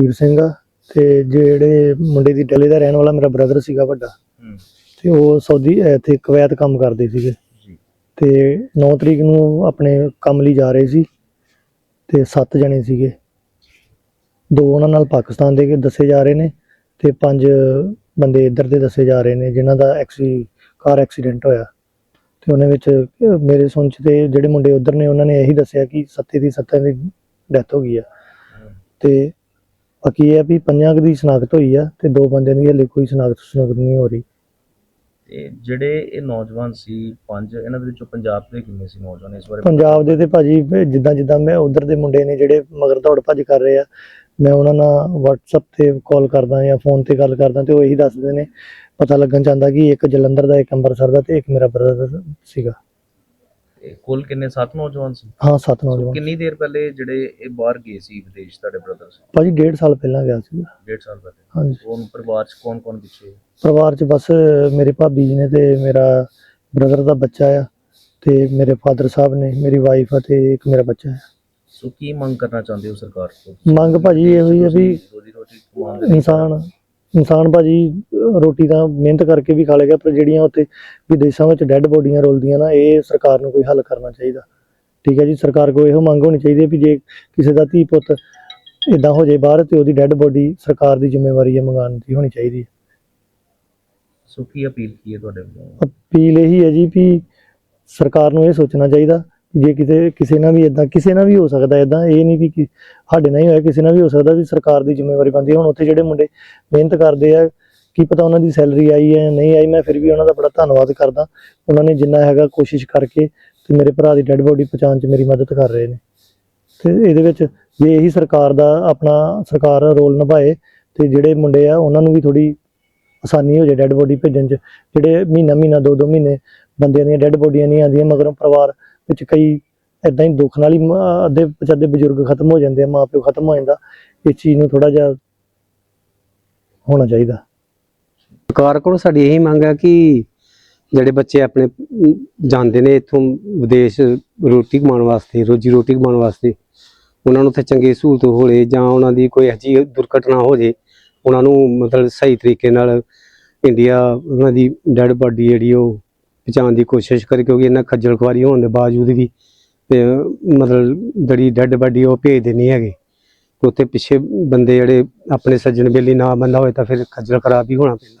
ਵੀਰ ਸਿੰਘ ਆ ਤੇ ਜਿਹੜੇ ਮੁੰਡੇ ਦੀ ਡਲੇ ਦਾ ਰਹਿਣ ਵਾਲਾ ਮੇਰਾ ਬ੍ਰਦਰ ਸੀਗਾ ਵੱਡਾ ਤੇ ਉਹ ਸਾਊਦੀ ਇੱਥੇ ਕੁਵੈਤ ਕੰਮ ਕਰਦੇ ਸੀਗੇ। ਤੇ 9 ਤਰੀਕ ਨੂੰ ਆਪਣੇ ਕੰਮ ਲਈ ਜਾ ਰਹੇ ਸੀ ਤੇ 7 ਜਣੇ ਸੀਗੇ। ਦੋ ਉਹਨਾਂ ਨਾਲ ਪਾਕਿਸਤਾਨ ਦੇ ਕੇ ਦੱਸੇ ਜਾ ਰਹੇ ਨੇ ਤੇ ਪੰਜ ਬੰਦੇ ਇੱਧਰ ਦੇ ਦੱਸੇ ਜਾ ਰਹੇ ਨੇ ਜਿਨ੍ਹਾਂ ਦਾ ਐਕਸੀ ਕਾਰ ਐਕਸੀਡੈਂਟ ਹੋਇਆ। ਤੇ ਉਹਨਾਂ ਵਿੱਚ ਮੇਰੇ ਸੁਣ ਚ ਤੇ ਜਿਹੜੇ ਮੁੰਡੇ ਉੱਧਰ ਨੇ ਉਹਨਾਂ ਨੇ ਇਹੀ ਦੱਸਿਆ ਕਿ ਸੱਤੇ ਦੀ ਸੱਤਾਂ ਦੀ ਡੈਥ ਹੋ ਗਈ ਆ। ਤੇ ਬਾਕੀ ਇਹ ਆ ਵੀ ਪੰਜਾਂ ਕੁ ਦੀ ਸ਼ਨਾਖਤ ਹੋਈ ਆ ਤੇ ਦੋ ਬੰਦਿਆਂ ਦੀ ਹਲੇ ਕੋਈ ਸ਼ਨਾਖਤ ਸ਼ਨਾਖਤ ਨਹੀਂ ਹੋ ਰਹੀ। ਤੇ ਜਿਹੜੇ ਇਹ ਨੌਜਵਾਨ ਸੀ ਪੰਜ ਇਹਨਾਂ ਦੇ ਵਿੱਚੋਂ ਪੰਜਾਬ ਦੇ ਕਿੰਨੇ ਸੀ ਨੌਜਵਾਨ ਇਸ ਬਾਰੇ? ਪੰਜਾਬ ਦੇ ਤੇ ਭਾਜੀ ਜਿੱਦਾਂ ਜਿੱਦਾਂ ਮੈਂ ਉਧਰ ਦੇ ਮੁੰਡੇ ਨੇ ਜਿਹੜੇ ਮਗਰ ਦੌੜ ਭੱਜ ਕਰ ਰਹੇ ਆ ਮੈਂ ਉਹਨਾਂ ਨਾਲ WhatsApp ਤੇ ਕਾਲ ਕਰਦਾ ਜਾਂ ਫੋਨ ਤੇ ਗੱਲ ਕਰਦਾ ਤੇ ਉਹ ਇਹੀ ਦੱਸਦੇ ਨੇ ਪਤਾ ਲੱਗਣ ਚਾਹੁੰਦਾ ਕਿ ਇੱਕ ਜਲੰਧਰ ਦਾ ਇੱਕ ਅੰਮ੍ਰਿਤਸਰ ਦਾ ਤੇ ਇੱਕ ਮੇਰਾ ਬ੍ਰਦਰ ਸੀਗਾ। ਤੇ ਕੁੱਲ ਕਿੰਨੇ? ਸੱਤ ਨੌਜਵਾਨ ਸੀ? ਹਾਂ ਸੱਤ ਨੌਜਵਾਨ। ਕਿੰਨੀ ਦੇਰ ਪਹਿਲੇ ਜਿਹੜੇ ਇਹ ਬਾਹਰ ਗਏ ਸੀ ਵਿਦੇਸ਼ ਤੁਹਾਡੇ ਬ੍ਰਦਰ ਸੀ? ਭਾਜੀ ਡੇਢ ਸਾਲ ਪਹਿਲਾਂ ਗਿਆ ਸੀਗਾ ਡੇਢ ਸਾਲ ਪਹਿਲੇ। ਹਾਂਜੀ। ਉਹਨ ਪਰਿਵਾਰ ਚ ਕੌਣ ਕੌਣ ਪਿੱਛੇ ਪਰਿਵਾਰ 'ਚ ਬਸ ਮੇਰੇ ਭਾਬੀ ਜੀ ਨੇ ਤੇ ਮੇਰਾ ਬ੍ਰਦਰ ਦਾ ਬੱਚਾ ਆ ਤੇ ਮੇਰੇ ਫਾਦਰ ਸਾਹਿਬ ਨੇ ਮੇਰੀ ਵਾਈਫ ਆ ਤੇ ਇੱਕ ਮੇਰਾ ਬੱਚਾ ਹੈ ਸੋ ਕੀ ਮੰਗ ਕਰਨਾ ਚਾਹੁੰਦੇ ਹੋ ਸਰਕਾਰ ਤੋਂ? ਮੰਗ ਭਾਜੀ ਇਹੋ ਹੀ ਆ ਵੀ ਰੋਜੀ ਰੋਟੀ ਕਮਾਉਣ ਦੇ ਇਨਸਾਨ ਇਨਸਾਨ ਭਾਜੀ ਰੋਟੀ ਤਾਂ ਮਿਹਨਤ ਕਰਕੇ ਵੀ ਖਾ ਲੇਗਾ ਪਰ ਜਿਹੜੀਆਂ ਉੱਥੇ ਵਿਦੇਸ਼ਾਂ ਵਿੱਚ ਡੈੱਡ ਬੋਡੀਆਂ ਰੋਲਦੀਆਂ ਨਾ ਇਹ ਸਰਕਾਰ ਨੂੰ ਕੋਈ ਹੱਲ ਕਰਨਾ ਚਾਹੀਦਾ। ਠੀਕ ਹੈ ਜੀ ਸਰਕਾਰ ਕੋਲ ਇਹੋ ਮੰਗ ਹੋਣੀ ਚਾਹੀਦੀ ਹੈ ਵੀ ਜੇ ਕਿਸੇ ਦਾ ਧੀ ਪੁੱਤ ਇਦਾਂ ਹੋ ਜਾਏ ਬਾਹਰ ਤੇ ਉਹਦੀ ਡੈੱਡ ਬੋਡੀ ਸਰਕਾਰ ਦੀ ਜ਼ਿੰਮੇਵਾਰੀ ਹੈ ਮੰਗਾਉਣ ਦੀ ਹੋਣੀ ਚਾਹੀਦੀ ਹੈ। ਸੋ ਕੀ ਅਪੀਲ ਕੀ ਹੈ ਤੁਹਾਡੇ ਵੱਲੋਂ? ਅਪੀਲ ਇਹੀ ਹੈ ਜੀ ਵੀ ਸਰਕਾਰ ਨੂੰ ਇਹ ਸੋਚਣਾ ਚਾਹੀਦਾ ਜੇ ਕਿਤੇ ਕਿਸੇ ਨਾਲ ਵੀ ਇਦਾਂ ਕਿਸੇ ਨਾਲ ਵੀ ਹੋ ਸਕਦਾ ਇਦਾਂ ਇਹ ਨਹੀਂ ਵੀ ਕਿ ਸਾਡੇ ਨਾਲ ਹੀ ਹੋਇਆ, ਕਿਸੇ ਨਾਲ ਵੀ ਹੋ ਸਕਦਾ ਵੀ ਸਰਕਾਰ ਦੀ ਜ਼ਿੰਮੇਵਾਰੀ ਬਣਦੀ ਹੁਣ ਉੱਥੇ ਜਿਹੜੇ ਮੁੰਡੇ ਮਿਹਨਤ ਕਰਦੇ ਆ, ਕੀ ਪਤਾ ਉਹਨਾਂ ਦੀ ਸੈਲਰੀ ਆਈ ਹੈ, ਨਹੀਂ ਆਈ, ਮੈਂ ਫਿਰ ਵੀ ਉਹਨਾਂ ਦਾ ਬੜਾ ਧੰਨਵਾਦ ਕਰਦਾ। ਉਹਨਾਂ ਨੇ ਜਿੰਨਾ ਹੈਗਾ ਕੋਸ਼ਿਸ਼ ਕਰਕੇ ਤੇ ਮੇਰੇ ਭਰਾ ਦੀ ਡੈੱਡ ਬੋਡੀ ਪਹੁੰਚਾਉਣ 'ਚ ਮੇਰੀ ਮਦਦ ਕਰ ਰਹੇ ਨੇ। ਤੇ ਇਹਦੇ ਵਿੱਚ ਜੇ ਇਹੀ ਸਰਕਾਰ ਦਾ ਆਪਣਾ ਸਰਕਾਰ ਰੋਲ ਨਿਭਾਏ ਤੇ ਜਿਹੜੇ ਮੁੰਡੇ ਆ, ਉਹਨਾਂ ਨੂੰ ਵੀ ਥੋੜੀ ਆਸਾਨੀ ਹੋ ਜਾਏ ਡੈੱਡ ਬੋਡੀ ਭੇਜਣ 'ਚ। ਜਿਹੜੇ ਮਹੀਨਾ ਮਹੀਨਾ ਦੋ ਦੋ ਮਹੀਨੇ ਬੰਦਿਆਂ ਦੀਆਂ ਡੈੱਡ ਬੋਡੀਆਂ ਨਹੀਂ ਆਉਂਦੀਆਂ, ਮਗਰੋਂ ਪਰਿਵਾਰ ਵਿੱਚ ਕਈ ਇਦਾਂ ਹੀ ਦੁੱਖ ਨਾਲ ਹੀ ਅੱਧੇ ਪਚਾਦੇ ਬਜ਼ੁਰਗ ਖਤਮ ਹੋ ਜਾਂਦੇ ਆ, ਮਾਪਿਓ ਖਤਮ ਹੋ ਜਾਂਦਾ, ਇਸ ਚੀਜ਼ ਨੂੰ ਥੋੜਾ ਜਿਹਾ ਹੋਣਾ ਚਾਹੀਦਾ। ਸਰਕਾਰ ਕੋਲ ਸਾਡੀ ਇਹੀ ਮੰਗ ਹੈ ਕਿ ਜਿਹੜੇ ਬੱਚੇ ਆਪਣੇ ਜਾਂਦੇ ਨੇ ਇੱਥੋਂ ਵਿਦੇਸ਼ ਰੋਟੀ ਕਮਾਉਣ ਵਾਸਤੇ, ਰੋਜੀ ਰੋਟੀ ਕਮਾਉਣ ਵਾਸਤੇ, ਉਹਨਾਂ ਨੂੰ ਉੱਥੇ ਚੰਗੀ ਸਹੂਲਤ ਹੋਵੇ ਜਾਂ ਉਹਨਾਂ ਦੀ ਕੋਈ ਅਜਿਹੀ ਦੁਰਘਟਨਾ ਹੋ ਜੇ, ਉਹਨਾਂ ਨੂੰ ਮਤਲਬ ਸਹੀ ਤਰੀਕੇ ਨਾਲ ਇੰਡੀਆ, ਉਹਨਾਂ ਦੀ ਡੈਡ ਬਾਡੀ ਜਿਹੜੀ ਉਹ ਪਹੁੰਚਾਉਣ ਦੀ ਕੋਸ਼ਿਸ਼ ਕਰੇ ਕਿਉਂਕਿ ਇਹਨਾਂ ਖੱਜਲ ਖੁਆਰੀ ਹੋਣ ਦੇ ਬਾਵਜੂਦ ਵੀ, ਤੇ ਮਤਲਬ ਜਿਹੜੀ ਡੈੱਡ ਬਾਡੀ ਉਹ ਭੇਜਦੇ ਨਹੀਂ ਹੈਗੇ। ਉੱਥੇ ਪਿੱਛੇ ਬੰਦੇ ਜਿਹੜੇ ਆਪਣੇ ਸੱਜਣ ਬੇਲੀ ਨਾ ਬੰਦਾ ਹੋਏ ਤਾਂ ਫਿਰ ਖੱਜਲ ਖਰਾਬ ਹੀ ਹੋਣਾ ਪੈਂਦਾ।